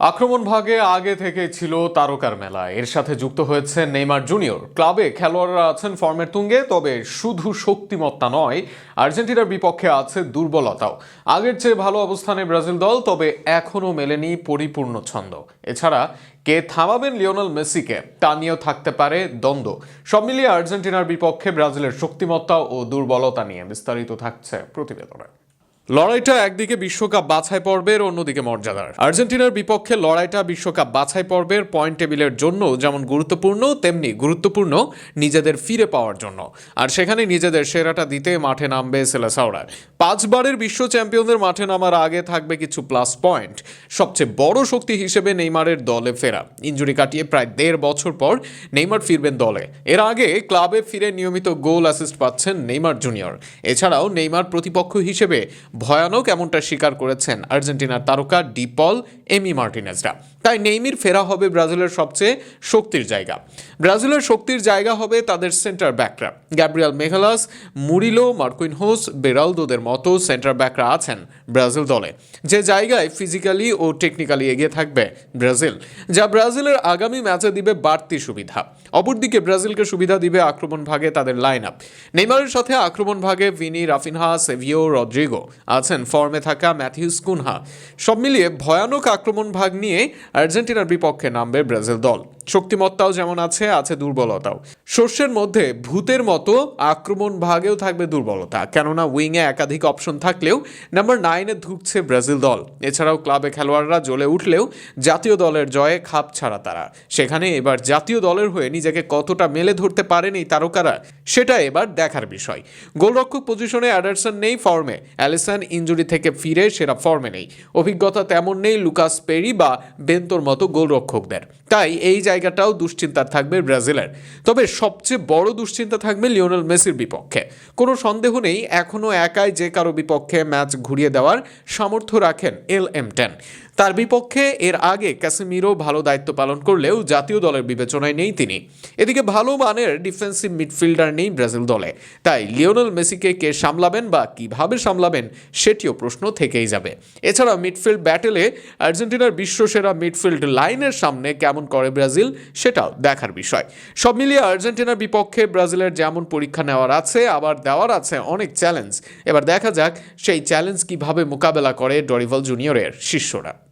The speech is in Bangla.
আক্রমণ ভাগে আগে থেকে ছিল তারকার মেলা। এর সাথে যুক্ত হয়েছে নেইমার জুনিয়র। ক্লাবে খেলোয়াড়রা আছেন ফর্মের তুঙ্গে, তবে শুধু শক্তিমত্তা নয়, আর্জেন্টিনার বিপক্ষে আছে দুর্বলতাও। আগের চেয়ে ভালো অবস্থানে ব্রাজিল দল, তবে এখনও মেলেনি পরিপূর্ণ ছন্দ। এছাড়া কে থামাবেন লিওনেল মেসিকে, তা নিয়েও থাকতে পারে দ্বন্দ্ব। সব মিলিয়ে আর্জেন্টিনার বিপক্ষে ব্রাজিলের শক্তিমত্তা ও দুর্বলতা নিয়ে বিস্তারিত থাকছে প্রতিবেদনে। লড়াইটা একদিকে বিশ্বকাপ বাছাই পর্বের, অন্যদিকে মর্যাদার। আর্জেন্টিনার বিপক্ষে লড়াইটা বিশ্বকাপ বাছাই পর্বের পয়েন্ট টেবিলের জন্য যেমন গুরুত্বপূর্ণ, তেমনি গুরুত্বপূর্ণ নিজেদের ফিরে পাওয়ার জন্য। আর সেখানে নিজেদের সেরাটা দিতে মাঠে নামবে সেলাসাওরার পাঁচবারের বিশ্ব চ্যাম্পিয়নদের মাঠে নামার আগে থাকবে কিছু প্লাস পয়েন্ট সবচেয়ে বড় শক্তি হিসেবে নেইমারের দলে ফেরা। ইঞ্জুরি কাটিয়ে প্রায় দেড় বছর পর নেইমার ফিরবেন দলে। এর আগে ক্লাবে ফিরে নিয়মিত গোল অ্যাসিস্ট পাচ্ছেন নেইমার জুনিয়র এছাড়াও নেইমার প্রতিপক্ষ হিসেবে ভয়ানক এমনটা স্বীকার করেছেন আর্জেন্টিনার তারকা ডিপল এমি মার্টিনেজরা। তাই নেইমির ফেরা হবে ব্রাজিলের সবচেয়ে শক্তির জায়গা। ব্রাজিলের শক্তির জায়গা হবে তাদের সেন্টার ব্যাকরা গ্যাব্রিয়াল মেঘালাস মুরিলো মার্কুইনহোস বেরালদোদের মতো সেন্টার ব্যাকরা আছেন ব্রাজিল দলে। যে জায়গায় ফিজিক্যালি ও টেকনিক্যালি এগিয়ে থাকবে ব্রাজিল, যা ব্রাজিলের আগামী ম্যাচে দিবে বাড়তি সুবিধা। অপরদিকে ব্রাজিলকে সুবিধা দিবে আক্রমণ ভাগে তাদের লাইন আপ নেইমারের সাথে আক্রমণ ভাগে ভিনি, রাফিনহা, সেভিও, রদ্রিগো। আছেন ফর্মে থাকা ম্যাথিউস কুনহা। সব মিলিয়ে ভয়ানক আক্রমণ ভাগ নিয়ে আর্জেন্টিনার বিপক্ষে নামবে ব্রাজিল দল। শক্তিমত্তাও যেমন আছে আছে দুর্বলতাও। শস্যের মধ্যে ভূতের মতো আক্রমণ ভাগেও থাকবে দুর্বলতা। কেননা উইংয়ে একাধিক অপশন থাকলেও নাম্বার নাইনে ঢুকছে ব্রাজিল দল। এছাড়াও ক্লাবে খেলোয়াড়রা জ্বলে উঠলেও জাতীয় দলের জয়ে খাপ ছাড়া তারা। সেখানে এবার জাতীয় দলের হয়ে নিজেকে কতটা মেলে ধরতে পারেন এই তারকারা, সেটা এবার দেখার বিষয়। গোলরক্ষক পজিশনে অ্যাডারসন নেই ফর্মে। অ্যালিসন ইঞ্জুরি থেকে ফিরে সেরা ফর্মে নেই। অভিজ্ঞতা তেমন নেই লুকাস পেরি বা বেন্তোর মতো গোলরক্ষকদের। তাই এই জায়গাটাও দুশ্চিন্তা থাকবে ব্রাজিলের। তবে সবচেয়ে বড় দুশ্চিন্তা থাকবে লিওনেল মেসির বিপক্ষে। কোনো সন্দেহ নেই এখনও একাই যে কারও বিপক্ষে ম্যাচ ঘুরিয়ে দেওয়ার সামর্থ্য রাখেন এল এম টেন। তার বিপক্ষে এর আগে ক্যাসিমিরো ভালো দায়িত্ব পালন করলেও জাতীয় দলের বিবেচনায় নেই তিনি। এদিকে ভালো মানের ডিফেন্সিভ মিডফিল্ডার নেই ব্রাজিল দলে। তাই লিওনেল মেসিকে কে সামলাবেন বা কীভাবে সামলাবেন সেটিও প্রশ্ন থেকেই যাবে। এছাড়া মিডফিল্ড ব্যাটেলে আর্জেন্টিনার বিশ্বসেরা মিডফিল্ড লাইনের সামনে কেমন করে ব্রাজিল সেটাও দেখার বিষয়। সব মিলিয়ে আর্জেন্টিনার বিপক্ষে ব্রাজিলের যেমন পরীক্ষা নেওয়ার আছে, আবার দেওয়ার আছে অনেক চ্যালেঞ্জ। এবার দেখা যাক সেই চ্যালেঞ্জ কীভাবে মোকাবেলা করে ডরিভাল জুনিয়রের শিষ্যরা।